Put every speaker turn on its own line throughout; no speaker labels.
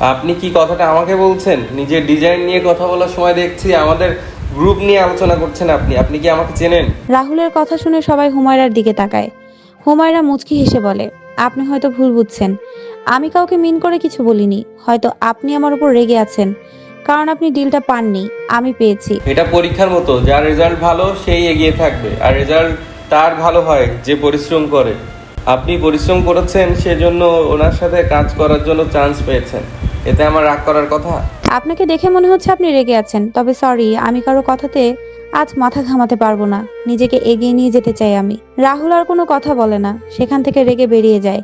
আপনি কি কথাটা আমাকে বলছেন? নিজের ডিজাইন নিয়ে কথা বলার সময় দেখছি আমাদের গ্রুপ নিয়ে আলোচনা করছেন আপনি। আপনি কি আমাকে চেনেন?
রাহুলের কথা শুনে সবাই হুমায়রার দিকে তাকায়। হুমায়রা মুচকি হেসে বলে আপনি হয়তো ভুল বুঝছেন। আমি কাউকে মিন করে কিছু বলিনি। হয়তো আপনি আমার উপর রেগে আছেন। কারণ আপনি ডিলটা পাননি। আমি পেয়েছি।
এটা পরীক্ষার মতো। যার রেজাল্ট ভালো সেই এগিয়ে থাকবে। আর রেজাল্ট তার ভালো হয় যে পরিশ্রম করে। আপনি পরিশ্রম করেছেন সেজন্য ওনার সাথে কাজ করার জন্য চান্স পেয়েছেন। এতে আমার রাগ করার কথা?
আপনাকে দেখে মনে হচ্ছে আপনি রেগে আছেন, তবে সরি আমি কারও কথাতে আজ মাথা ঘামাতে পারব না। নিজেকে এগিয়ে নিয়ে যেতে চাই আমি। রাহুল আর কোনো কথা বলে না, সেখান থেকে রেগে বেরিয়ে যায়।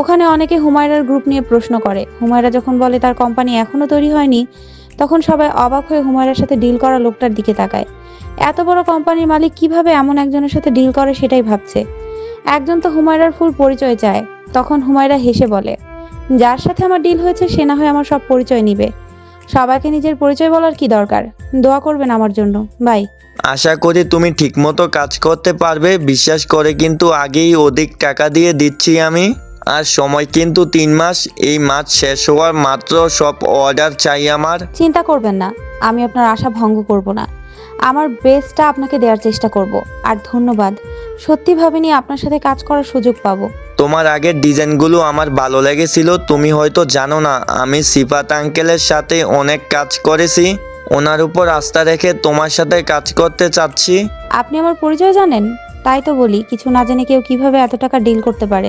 ওখানে অনেকে হুমায়রার গ্রুপ নিয়ে প্রশ্ন করে। হুমায়রা যখন বলে তার কোম্পানি এখনও তৈরি হয়নি, তখন সবাই অবাক হয়ে হুমায়রার সাথে ডিল করা লোকটার দিকে তাকায়। এত বড় কোম্পানির মালিক কীভাবে এমন একজনের সাথে ডিল করে সেটাই ভাবছে। একজন তো হুমায়রার ফুল পরিচয় চায়, তখন হুমায়রা হেসে বলে যার সাথে আমার ডিল হয়েছে সে না হয় আমার সব পরিচয় নিবে। সবাইকে নিজের পরিচয় বলার কি দরকার? দোয়া করবেন আমার জন্য। বাই।
আশা করি তুমি ঠিকমতো কাজ করতে পারবে। বিশ্বাস করে কিন্তু আগেই অধিক টাকা দিয়ে দিচ্ছি আমি। আর সময় কিন্তু তিন মাস। এই মাস শেষ হওয়ার মাত্র সব অর্ডার চাই আমার।
চিন্তা করবেন না। আমি আপনার আশা ভঙ্গ করব না। আমার বেস্টটা আপনাকে দেওয়ার চেষ্টা করব। আর ধন্যবাদ। সত্যি ভাবিনি আপনার সাথে কাজ করার সুযোগ পাবো।
তোমার আগের ডিজাইনগুলো আমার ভালো লেগেছিল তুমি হয়তো জানো না। আমি সিফাত আঙ্কেলের সাথে অনেক কাজ করেছি। ওনার উপর আস্থা রেখে তোমার সাথে কাজ করতে চাচ্ছি।
আপনি আমার পরিচয় জানেন? তাই তো বলি কিছু না জেনে কেউ কীভাবে এত টাকা ডিল করতে পারে।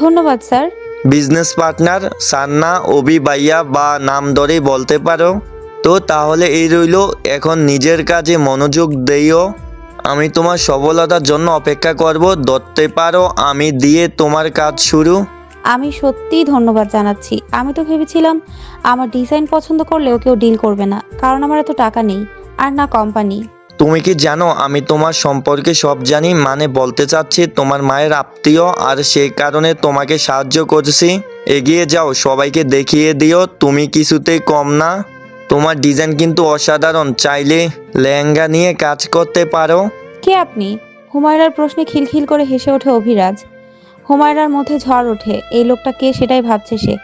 ধন্যবাদ স্যার।
বিজনেস পার্টনার সান্না অবি বাইয়া বা নাম ধরেই বলতে পারো। তো তাহলে এই রইল এখন নিজের কাজে মনোযোগ দেইও আমি তোমার সফলতার জন্য অপেক্ষা করব ধরতে পারো আমি দিয়ে তোমার কাজ শুরু।
আমি সত্যিই ধন্যবাদ জানাচ্ছি। আমি তো ভেবেছিলাম আমার ডিজাইন পছন্দ করলেও কেউ ডিল করবে না কারণ আমার এত টাকা নেই আর না কোম্পানি।
তুমি কি জানো আমি তোমার সম্পর্কে সব জানি মানে বলতে চাচ্ছি তোমার মায়ের আত্মীয় আর সেই কারণে তোমাকে সাহায্য করছি। এগিয়ে যাও সবাইকে দেখিয়ে দিও তুমি কিছুতেই কম না। তোমার ডিজাইন কিন্তু অসাধারণ। চাইলে লেহেঙ্গা নিয়ে কাজ করতে পারো।
কে আপনি? হুমায়রার প্রশ্নে খিলখিল করে হেসে ওঠে অভিরাজ। হুমায়রার মধ্যে ঝড় ওঠে। এই লোকটা কে সেটাই ভাবছে সে।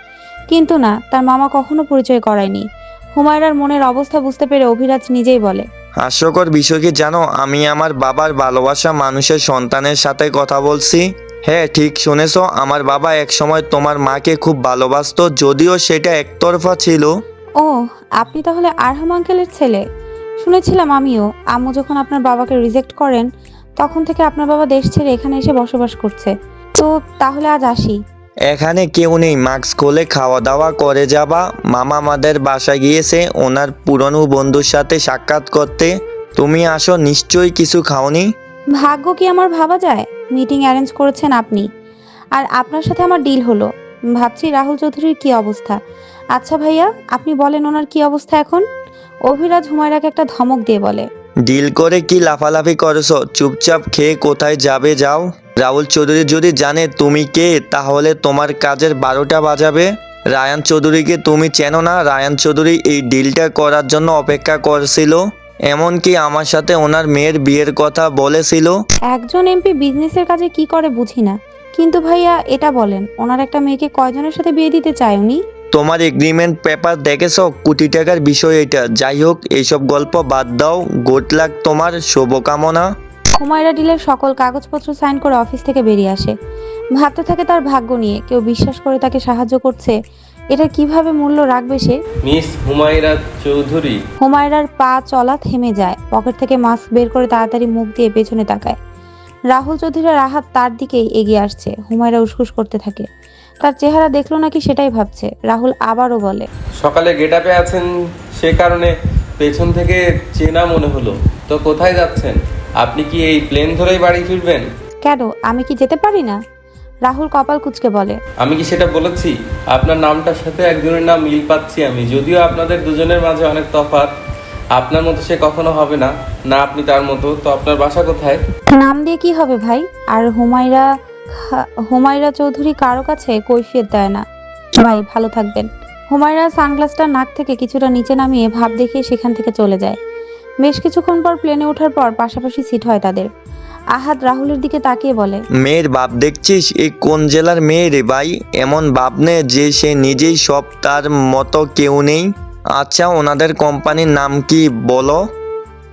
কিন্তু না তার মামা কখনো পরিচয় করায়নি। হুমায়রার মনের অবস্থা বুঝতে পেরে অভিরাজ নিজেই বলে
হাস্যকর বিষয় কি জানো? আমি আমার বাবার ভালোবাসা মানুষের সন্তানের সাথে কথা বলছি। হ্যাঁ ঠিক শুনেছ। আমার বাবা একসময় তোমার মাকে খুব ভালোবাসতো যদিও সেটা একতরফা ছিল।
ও আপনি তাহলে আরহাম আঙ্কেলের ছেলে। শুনেছিলাম আমিও আম্মু যখন আপনার বাবাকে রিজেক্ট করেন তখন থেকে আপনার বাবা দেশ ছেড়ে এখানে এসে বসবাস করছে। তো তাহলে আজ আসি।
এখানে কেউ নেই মাস্ক খুলে খাওয়া দাওয়া করে যাবা। মামা আমাদের বাসায় গিয়েছে ওনার পুরনো বন্ধুর সাথে সাক্ষাৎ করতে। তুমি আসো নিশ্চয়ই কিছু খাওনি?
ভাগ্য কি আমার ভাবা যায়? মিটিং অ্যারেঞ্জ করেছেন আপনি। আর আপনার সাথে আমার ডিল হলো। ভাবছি রাহুল চৌধুরীর কি অবস্থা? আচ্ছা ভাইয়া আপনি বলেন ওনার কি অবস্থা এখন? অভিরাজ হুমায়রাকে একটা ধমক দিয়ে বলে।
ডিল করে কি লাফালাফি করেছ? চুপচাপ খেয়ে কোথায় যাবে যাও? রাহুল চৌধুরী যদি জানে তুমি কে তাহলে তোমার কাজের বারোটা বাজাবে। রায়ান চৌধুরীকে তুমি চেনো না? রায়ান চৌধুরী এই ডিলটা করার জন্য অপেক্ষা করছিল। এমনকি আমার সাথে ওনার মেয়ের বিয়ের কথা বলেছিল।
একজন এমপি বিজনেসের কাজে কি করে বুঝি না। কিন্তু ভাইয়া এটা বলেন ওনার একটা মেয়েকে কয়জনের সাথে বিয়ে দিতে চায় উনি?
তোমার এগ্রিমেন্ট পেপার দেখেছ? কোটি টাকার বিষয় এটা। যাই হোক এইসব গল্প বাদ দাও। গুড লাক তোমার শুভকামনা।
হুমায়রা ডিলের সকল কাগজপত্র সাইন করে অফিস থেকে বেরিয়ে আসে। ভাবতে থাকে তার ভাগ্য নিয়ে। কেউ বিশ্বাস করে তাকে সাহায্য করছে। এটা কীভাবে মূল্য রাখবে সে?
মিস হুমায়রা চৌধুরী।
হুমায়রার পা চলা থেমে যায়। পকেট থেকে মাস্ক বের করে তাড়াতাড়ি মুখ দিয়ে পেছনে তাকায়। রাহুল চৌধুরী আর রাহাত তার দিকেই এগিয়ে আসছে। হুমায়রা উসকুস করতে থাকে। তার চেহারা দেখল নাকি সেটাই ভাবছে। রাহুল আবারও বলে
সকালে গেট আপে আছেন সে কারণে পেছন থেকে চেনা মনে হলো। তো কোথায় যাচ্ছেন? আপনি কি এই প্লেন ধরেই বাড়ি ফিরবেন?
কেন? আমি কি যেতে পারি না? রাহুল কপাল কুচকে বলে
আমি কি সেটা বলেছি? আপনার নামটার সাথে একজনের নাম মিল পাচ্ছি আমি যদিও আপনাদের দুজনের মাঝে অনেক তফাৎ। আপনার মতো সে কখনো হবে না না আপনি তার মতো। তো আপনার বাসা কোথায়?
নাম দিয়ে কি হবে ভাই? আর হুমায়রা খা- হুমায়রা চৌধুরী কারও কাছে কৈফিয়ত দেয় না। ভাই, ভালো থাকবেন। হুমায়রা সানগ্লাসটা নাক থেকে কিছুটা নিচে নামিয়ে ভাব দেখিয়ে সেখান থেকে চলে যায়। বেশ কিছুক্ষণ পর প্লেনে ওঠার পর পাশাপাশি সিট হয় তাদের। আহাদ রাহুলের দিকে তাকিয়ে বলে,
মেয়ের বাপ দেখছিস? এই কোন জেলার মেয়ে রে ভাই? এমন বাপ নে যে সে নিজেই সব তার মতো কেউ নেই। আচ্ছা ওনাদের কোম্পানির নাম কি বলো?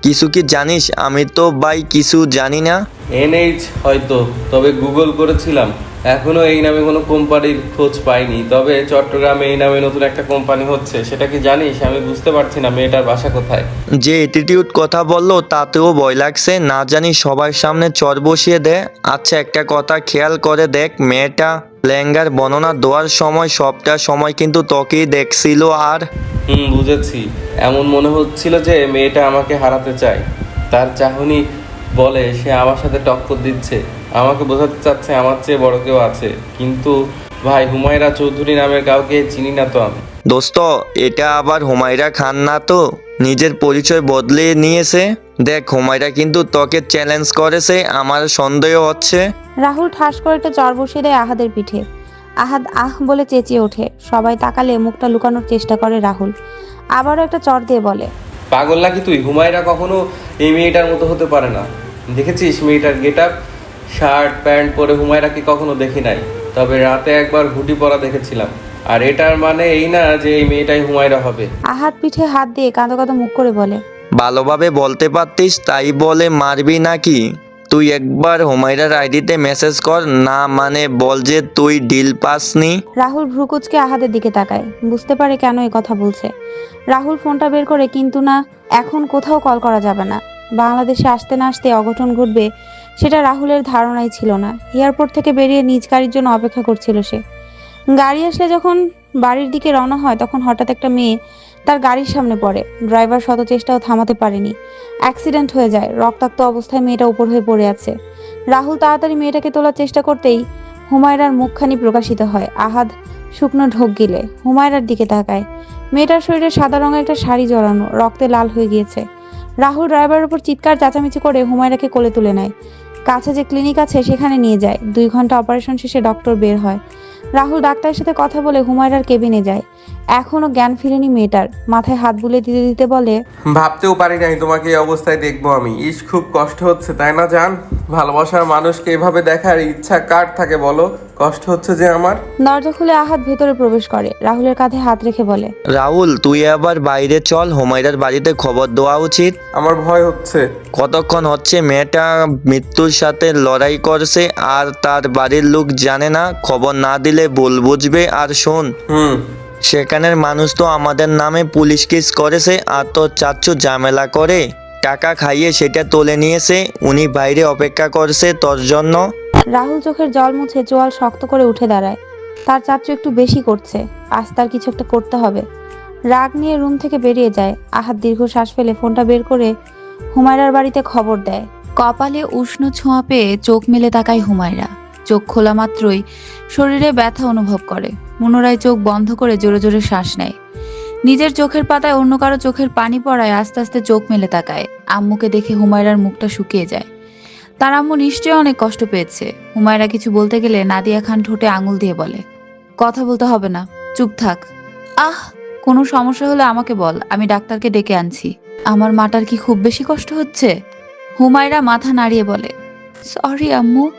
কিছু কি জানিস? আমি তো ভাই কিছু জানি না।
এনএইচ হয়তো তবে গুগল করেছিলাম। এখনও এই নামে কোনো কোম্পানির খোঁজ পাইনি। তবে চট্টগ্রামে এই নামে নতুন একটা কোম্পানি হচ্ছে। সেটা কি জানিস? আমি বুঝতে পারছি না মেয়েটার বাসা কোথায়।
যে অ্যাটিটিউড কথা বলল তাতেও ভয় লাগছে। না জানি সবার সামনে চর বসিয়ে দে। আচ্ছা একটা কথা খেয়াল করে দেখ মেয়েটা লেহেঙ্গার বর্ণনা দেওয়ার সময় সবটা সময় কিন্তু তোকেই দেখছিল আর।
হুম বুঝেছি। এমন মনে হচ্ছিল যে মেয়েটা আমাকে হারাতে চায়। তার চাহনি বলে সে আমার সাথে টক্কর দিচ্ছে। আমাকে বোঝাতে চাচ্ছে আমার চেয়ে বড় কেউ আছে। কিন্তু ভাই হুমায়রা চৌধুরী নামের কাউকে চিনি না তো আমি।
দোস্ত এটা আবার হুমায়রা খান না তো? নিজের পরিচয় বদলে নিয়েছে? দেখ হুমায়রা কিন্তু তোকে চ্যালেঞ্জ করেছে আমার সন্দেহ হচ্ছে।
রাহুল ঠাস করে একটা চর বসিয়ে দেয় আহাদের পিঠে। আহাদ আহ বলে চেঁচিয়ে ওঠে। সবাই তাকালে মুখটা লুকানোর চেষ্টা করে রাহুল। আবারও একটা চর দিয়ে বলে
পাগল নাকি তুই? হুমায়রা কখনো এই মেয়েটার মতো হতে পারে না। দেখেছিস মেয়েটার গেট আপ শার্ট প্যান্ট পরে হুমায়রাকে কখনো দেখি নাই? তবে রাতে একবার হুডি পরা দেখেছিলাম। আর এটার মানে এই না যে এই মেয়েটাই হুমায়রা হবে।
আহাদ পিঠে হাত দিয়ে কাঁদো কাঁদো মুখ করে বলে।
ভালোভাবে বলতে পারতিস তাই বলে মারবি নাকি? তুই একবার হুমায়রার আইডিতে মেসেজ কর না মানে বল যে তুই ডিল পাসনি।
রাহুল ভ্রুকুচকে আহাদের দিকে তাকায়। বুঝতে পারে কেন এই কথা বলছে। রাহুল ফোনটা বের করে কিন্তু না এখন কোথাও কল করা যাবে না। বাংলাদেশে আসতে না আসতে অঘটন ঘটবে, সেটা রাহুলের ধারণাই ছিল না। এয়ারপোর্ট থেকে বেরিয়ে নিজ গাড়ির জন্য অপেক্ষা করছিল সে। গাড়ি আসলে যখন বাড়ির দিকে রওনা হয়, তখন হঠাৎ একটা মেয়ে তার গাড়ির সামনে পড়ে। ড্রাইভার শত চেষ্টাও থামাতে পারেনি। অ্যাক্সিডেন্ট হয়ে যায়। রক্তাক্ত অবস্থায় মেয়েটা উপর হয়ে পড়ে আছে। রাহুল তাড়াতাড়ি মেয়েটাকে তোলার চেষ্টা করতেই হুমায়রার মুখখানি প্রকাশিত হয়। আহাদ শুকনো ঢোক গিলে হুমায়রার দিকে তাকায়। মেয়েটার শরীরে সাদা রঙের একটা শাড়ি জড়ানো, রক্তে লাল হয়ে গিয়েছে। রাহুল ড্রাইভারের উপর চিৎকার, চেঁচামেচি করে হুমায়রাকে কোলে তুলে নেয়। কাছে যে ক্লিনিক আছে, সেখানে নিয়ে যায়। দুই ঘণ্টা অপারেশন শেষে ডক্টর বের হয়। রাহুল ডাক্তারের সাথে কথা বলে হুমায়রার কেবিনে যায়। এখনও জ্ঞান ফিরেনি মেয়েটার। মাথায় হাত বুলিয়ে দিতে দিতে বলে
ভাবতেও পারি নাই তোমাকে এই অবস্থায় দেখব আমি। ইস খুব কষ্ট হচ্ছে তাই না জান? ভালোবাসার মানুষকে এভাবে দেখার ইচ্ছা কার থাকে বলো? কষ্ট হচ্ছে যে আমার।
দরজা খুলে আহাত ভেতরে প্রবেশ করে। রাহুলের কাঁধে হাত রেখে বলে
রাহুল তুই আবার বাইরে চল হুমায়রার বাড়িতে খবর দেওয়া উচিত।
আমার ভয় হচ্ছে।
কতক্ষণ হচ্ছে মেয়েটা মৃত্যুর সাথে লড়াই করছে আর তার বাড়ির লোক জানে না খবর না দিলে বল বুঝবে আর শোন।
হুম।
সেখানের মানুষ তো আমাদের নামে পুলিশ কেস করেছে আর তোর চাচ্ছু ঝামেলা করে। টাকা খাইয়ে সেটা তুলে নিয়েছে উনি বাইরে অপেক্ষা করছে তোর জন্য।
রাহুল চোখের জল মুছে চোয়াল শক্ত করে উঠে দাঁড়ায়। তার চাচ্চু একটু বেশি করছে আজ তার কিছু একটা করতে হবে। রাগ নিয়ে রুম থেকে বেরিয়ে যায়। আহাত দীর্ঘ শ্বাস ফেলে ফোনটা বের করে হুমায়রার বাড়িতে খবর দেয়।
কপালে উষ্ণ ছোঁয়া পেয়ে চোখ মেলে তাকায় হুমায়রা। চোখ খোলা মাত্রই শরীরে ব্যথা অনুভব করে। পুনরায় চোখ বন্ধ করে জোরে জোরে শ্বাস নেয়। নিজের চোখের পাতায় অন্য কারও চোখের পানি পড়ায় আস্তে আস্তে চোখ মেলে তাকায়। আম্মুকে দেখে হুমায়রার মুখটা শুকিয়ে যায়। তার আম্মু নিশ্চয়ই অনেক কষ্ট পেয়েছে। হুমায়রা কিছু বলতে গেলে নাদিয়া খান ঠোঁটে আঙুল দিয়ে বলে, কথা বলতে হবে না, চুপ থাক। আহ, কোনো সমস্যা হলে আমাকে বল, আমি ডাক্তারকে ডেকে আনছি। আমার মাটার কি খুব বেশি কষ্ট হচ্ছে? হুমায়রা মাথা নাড়িয়ে বলে, সরি আম্মু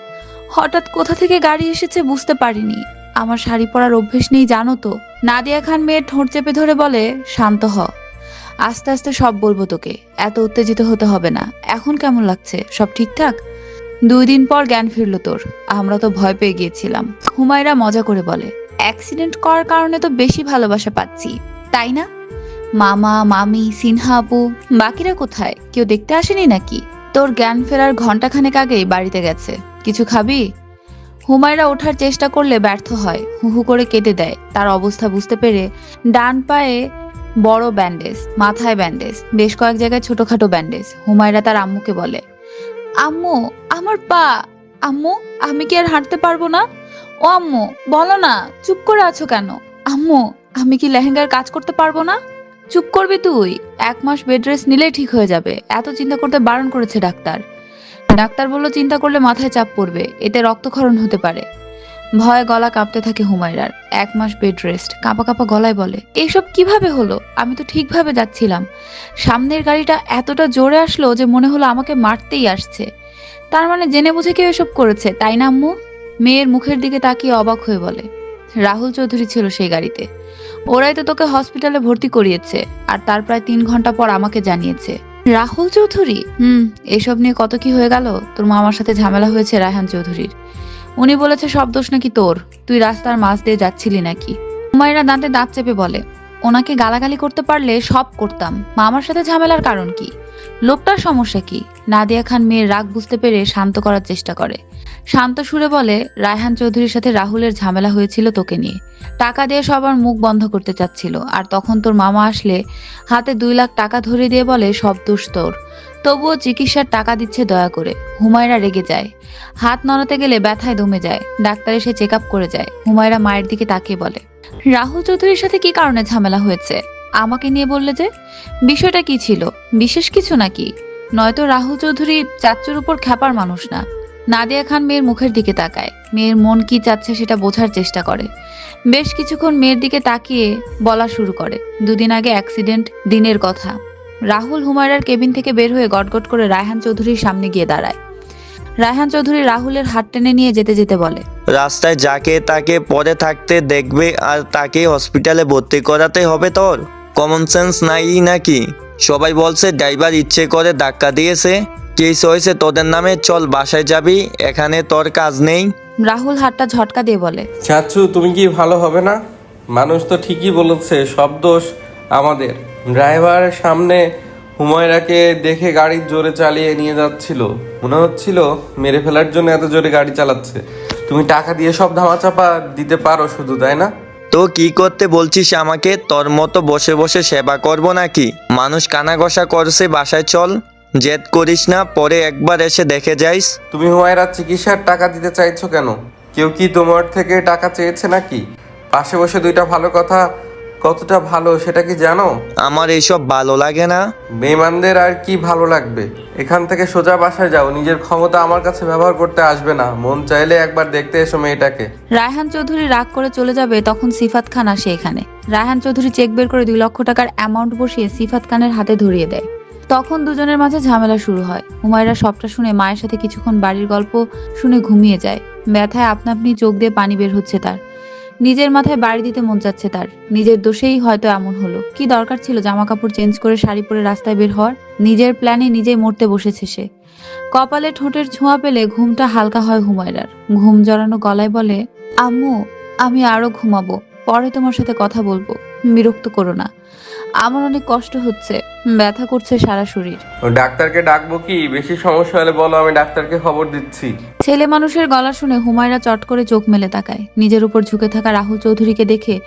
হঠাৎ কোথা থেকে গাড়ি এসেছে বুঝতে পারিনি। আমার শাড়ি পরার অভ্যেস নেই, জানো তো। নাদিয়া খান মেয়ের ঠোঁট চেপে ধরে বলে, শান্ত হ। আস্তে আস্তে সব বলব তোকে। এত উত্তেজিত হতে হবে না। এখন কেমন লাগছে? সব ঠিকঠাক? দুই দিন পর জ্ঞান ফিরলো তোর। আমরা তো ভয় পেয়ে গিয়েছিলাম। হুমায়রা মজা করে বলে, অ্যাক্সিডেন্ট করার কারণে তো বেশি ভালোবাসা পাচ্ছি। তাই না? মামা, মামি, সিনহা আপু, বাকিরা কোথায়? কেউ দেখতে আসেনি নাকি? তোর জ্ঞান ফেরার ঘন্টাখানেক আগেই বাড়িতে গেছে। কিছু খাবি? হুমায়রা ওঠার চেষ্টা করলে ব্যর্থ হয় হু হু করে কেটে দেয়। তার অবস্থা বুঝতে পেরে ডান পায়ে বড় ব্যান্ডেজ, মাথায় ব্যান্ডেজ, বেশ কয়েক জায়গায় ছোটখাটো ব্যান্ডেজ, হুমায়রা তার আম্মুকে বলে। আম্মু, আমার পা! আম্মু, আমি কি আর হাঁটতে পারব না? ও আম্মু, বলো না, চুপ করে আছো কেন? আম্মু, আমি কি লেহেঙ্গার কাজ করতে পারব না? চুপ করবি তুই। এক মাস বেড রেস্ট নিলেই ঠিক হয়ে যাবে। এত চিন্তা করতে বারণ করেছে ডাক্তার। ডাক্তার বলল, চিন্তা করলে মাথায় চাপ পড়বে। এতে রক্তক্ষরণ হতে পারে। ভয়ে গলা কাঁপতে থাকে হুমায়রার। এক মাস বেড রেস্ট, কাঁপা কাঁপা গলায় বলে এইসব কীভাবে হলো? আমি তো ঠিকভাবে যাচ্ছিলাম। সামনের গাড়িটা এতটা জোরে আসলো যে মনে হলো আমাকে মারতেই আসছে। তার মানে জেনে বুঝে কেউ এসব করেছে, তাই না আম্মু? মেয়ের মুখের দিকে তাকিয়ে অবাক হয়ে বলে, রাহুল চৌধুরী ছিল সেই গাড়িতে। ওরাই তো তোকে হসপিটালে ভর্তি করিয়েছে, আর তার প্রায় তিন ঘণ্টা পর আমাকে জানিয়েছে। রাহুল চৌধুরী? হুম, এসব নিয়ে কত কি হয়ে গেল? তোর মামার সাথে ঝামেলা হয়েছে রায়হান চৌধুরীর। উনি বলেছে, সব দোষ নাকি তোর? তুই রাস্তার মাছ দিয়ে যাচ্ছিলি নাকি? হুমায়রা দাঁতে দাঁত চেপে বলে, ওনাকে গালাগালি করতে পারলে সব করতাম। মামার সাথে ঝামেলার কারণ কি? লোকটার সমস্যা কি? নাদিয়া খান মেয়ের রাগ বুঝতে পেরে শান্ত করার চেষ্টা করে। শান্ত সুরে বলে, রায়হান চৌধুরীর সাথে রাহুলের ঝামেলা হয়েছিল তোকে নিয়ে। টাকা দিয়ে সবার মুখ বন্ধ করতে চাচ্ছিল, আর তখন তোর মামা আসলে হাতে দুই লাখ টাকা ধরে দিয়ে বলে, সব দোষ তোর। তবুও চিকিৎসার টাকা দিচ্ছে দয়া করে। হুমায়রা রেগে যায়। হাত নড়াতে গেলে ব্যথায় দমে যায়। ডাক্তার এসে চেক করে যায়। হুমায়রা মায়ের দিকে তাকিয়ে বলে, রাহুল চৌধুরীর সাথে কি কারণে ঝামেলা হয়েছে? আমাকে নিয়ে বললে যে, বিষয়টা কি ছিল? বিশেষ কিছু নাকি? নয়তো রাহুল চৌধুরী চাচ্চুর উপর খ্যাপার মানুষ না। নাদিয়া খান মেয়ের মুখের দিকে তাকায়। মেয়ের মন কি চাচ্ছে সেটা বোঝার চেষ্টা করে। বেশ কিছুক্ষণ মেয়ের দিকে তাকিয়ে বলা শুরু করে। দুদিন আগে অ্যাক্সিডেন্ট, দিনের কথা। রাহুল হুমায়রার কেবিন থেকে বের হয়ে গটগট করে রায়হান চৌধুরীর সামনে গিয়ে দাঁড়ায়। রায়হান চৌধুরী রাহুলের হাত টেনে নিয়ে যেতে যেতে বলে,
রাস্তায় যাকে তাকে পরে থাকতে দেখবে আর তাকে হসপিটালে ভর্তি করাতে হবে তোর? কমন সেন্স নাই নাকি? সবাই বলছে ড্রাইভার ইচ্ছে করে ধাক্কা দিয়েছে। কেস হয়েছে তোদের নামে চল বাসায় যাবি এখানে তোর কাজ নেই।
রাহুল হাতটা ঝটকা দিয়ে বলে
চাচ্ছু তুমি কি ভালো হবে না? মানুষ তো ঠিকই বলেছে সব দোষ আমাদের। ড্রাইভারের সামনে হুমায়রাকে দেখে গাড়ি জোরে চালিয়ে নিয়ে যাচ্ছিল। মনে হচ্ছিল মেরে ফেলার জন্য এত জোরে গাড়ি চালাচ্ছে। তুমি টাকা দিয়ে সব ধামাচাপা দিতে পারো শুধু তাই না?
তো কি করতে বলছিস আমাকে? তোর মতো বসে বসে সেবা করব নাকি? মানুষ কানাঘষা করছে, বাসায় চল। জেদ করিস না, পরে একবার এসে দেখে যাইস।
তুমি হুমায়রার চিকিৎসার টাকা দিতে চাইছো কেন? কেউ কি তোমার থেকে টাকা চেয়েছে নাকি? পাশে বসে দুইটা ভালো কথা কতটা ভালো সেটা কি জানো?
আমার এইসব ভালো লাগে না।
বেইমানদের আর কি ভালো লাগবে? এখান থেকে সোজা বাসায় যাও নিজের ক্ষমতা আমার কাছে ব্যবহার করতে আসবে না। মন চাইলে একবার দেখতে এসো মেয়েটাকে।
রায়হান চৌধুরী রাগ করে চলে যাবে তখন সিফাত খান আসে এখানে। রায়হান চৌধুরী চেক বের করে দুই লক্ষ টাকার অ্যামাউন্ট বসিয়ে সিফাত খানের হাতে ধরিয়ে দেয়। তখন দুজনের মাঝে ঝামেলা শুরু হয়। হুমায়রা সবটা শুনে মায়ের সাথে কিছুক্ষণ বাড়ির গল্প শুনে ঘুমিয়ে যায়। ব্যথায় আপনা আপনি চোখ দিয়ে পানি বের হচ্ছে তার। নিজের মাথায় বাড়ি দিতে মন যাচ্ছে তার। নিজের দোষেই হয়তো এমন হলো। কি দরকার ছিল জামা কাপড় চেঞ্জ করে শাড়ি পরে রাস্তায় বের হওয়ার? নিজের প্ল্যানে নিজেই মরতে বসেছে সে। কপালে ঠোঁটের ছোঁয়া পেলে ঘুমটা হালকা হয় হুমায়রার। ঘুম জড়ানো গলায় বলে, আম্মু, আমি আরও ঘুমাবো। পরে তোমার সাথে কথা বলব। বিরক্ত করো না। আমার অনেক কষ্ট হচ্ছে। ব্যথা করছে সারা শরীর।
ডাক্তারকে ডাকবো কি? বেশি সমস্যা হলে বলো আমি ডাক্তারকে খবর দিচ্ছি।
ছেলে মানুষের গলা শুনে হুমায়রা চট করে চোখ মেলে তাকায়। নিজের উপর ঝুঁকে থাকা রাহুল চৌধুরীকে দেখে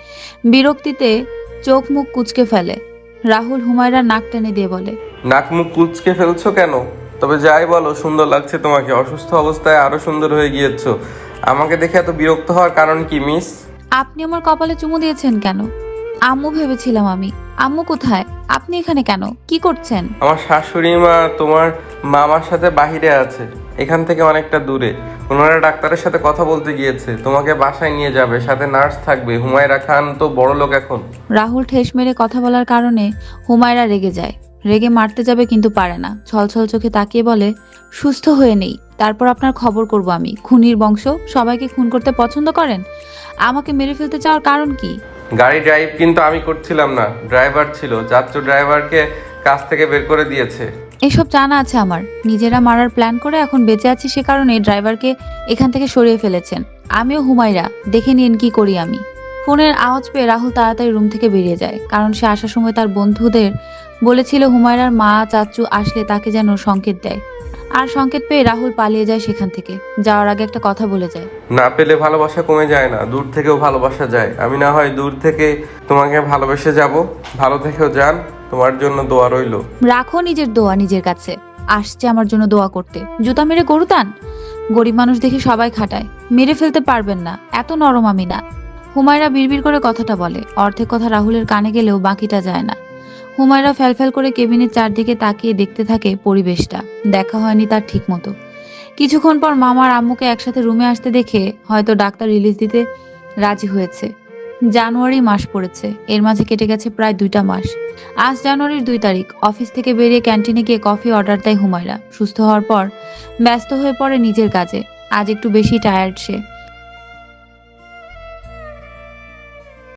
বিরক্তিতে চোখ মুখ কুচকে ফেলে। রাহুল হুমায়রার নাক টেনে দিয়ে বলে
নাক মুখ কুচকে ফেলছো কেন? তবে যাই বলো সুন্দর লাগছে তোমাকে। অসুস্থ অবস্থায় আরও সুন্দর হয়ে গিয়েছো। আমাকে দেখে এত বিরক্ত হওয়ার কারণ কি মিস?
আপনি আমার কপালে চুমু দিয়েছেন কেন? আম্মু ভেবেছিলাম আমি। আম্মু কোথায়? আপনি এখানে কেন? কি করছেন?
আমার শাশুড়ি মা তোমার মামার সাথে বাহিরে আছে। এখান থেকে অনেকটা দূরে। ওনারা ডাক্তারের সাথে কথা বলতে গিয়েছে। তোমাকে বাসায় নিয়ে যাবে। সাথে নার্স থাকবে। হুমায়রা খান তো বড় লোক এখন।
রাহুল ঠেস মেরে কথা বলার কারণে হুমায়রা রেগে যায়। রেগে মারতে যাবে কিন্তু পারে না। ছলছল চোখে তাকিয়ে বলে সুস্থ হয়ে নেই। তারপর আপনার খবর করব আমি। খুনির বংশ সবাইকে খুন করতে পছন্দ করেন? আমাকে মেরে ফেলতে চাওয়ার কারণ কি?
গাড়ি ড্রাইভ কিন্তু আমি করছিলাম না। ড্রাইভার ছিল। যাত্র ড্রাইভারকে কাছ থেকে বের করে দিয়েছে।
এসব জানা আছে আমার। নিজেরা মারার প্ল্যান করে এখন বেঁচে আছি সে কারণে ড্রাইভারকে এখান থেকে সরিয়ে ফেলেছেন। আমিও হুমায়রা। দেখে নিন কি করি আমি। ফোনের আওয়াজ পেয়ে রাহুল তাড়াতাড়ি রুম থেকে বেরিয়ে যায়। কারণ সে আসার সময় তার বন্ধুদের বলেছিল হুমায়রার মা চাচু আসলে তাকে যেন সংকেত দেয়। আর সংকেত পেয়ে রাহুল পালিয়ে যায় সেখান থেকে। যাওয়ার আগে একটা কথা বলে যায়।
না পেলে ভালোবাসা কমে যায় না দূর থেকেও ভালোবাসা যায়। আমি না হয় দূর থেকে তোমাকে ভালোবেসে যাব ভালো থেকেও যান তোমার জন্য দোয়া রইল।
রাখো নিজের দোয়া নিজের কাছে। আসছে আমার জন্য দোয়া করতে। জুতা মেরে গরু তান গরিব মানুষ দেখে সবাই খাটায়। মেরে ফেলতে পারবেন না এত নরম আমি না। হুমায়রা বিড়বিড় করে কথাটা বলে। অর্ধেক কথা রাহুলের কানে গেলেও বাকিটা যায় না। হুমায়রা ফ্যালফ্যাল করে কেবিনের চারদিকে তাকিয়ে দেখতে থাকে পরিবেশটা। দেখা হয়নি তার ঠিক মতো কিছুক্ষণ পর মামার আম্মুকে একসাথে রুমে আসতে দেখে হয়তো ডাক্তার রিলিজ দিতে রাজি হয়েছে। জানুয়ারি মাস পড়েছে। এর মাঝে কেটে গেছে প্রায় দুইটা মাস। আজ জানুয়ারির দুই তারিখ। অফিস থেকে বেরিয়ে ক্যান্টিনে গিয়ে কফি অর্ডার দেয় হুমায়রা। সুস্থ হওয়ার পর ব্যস্ত হয়ে পড়ে নিজের কাজে। আজ একটু বেশি টায়ার্ড সে।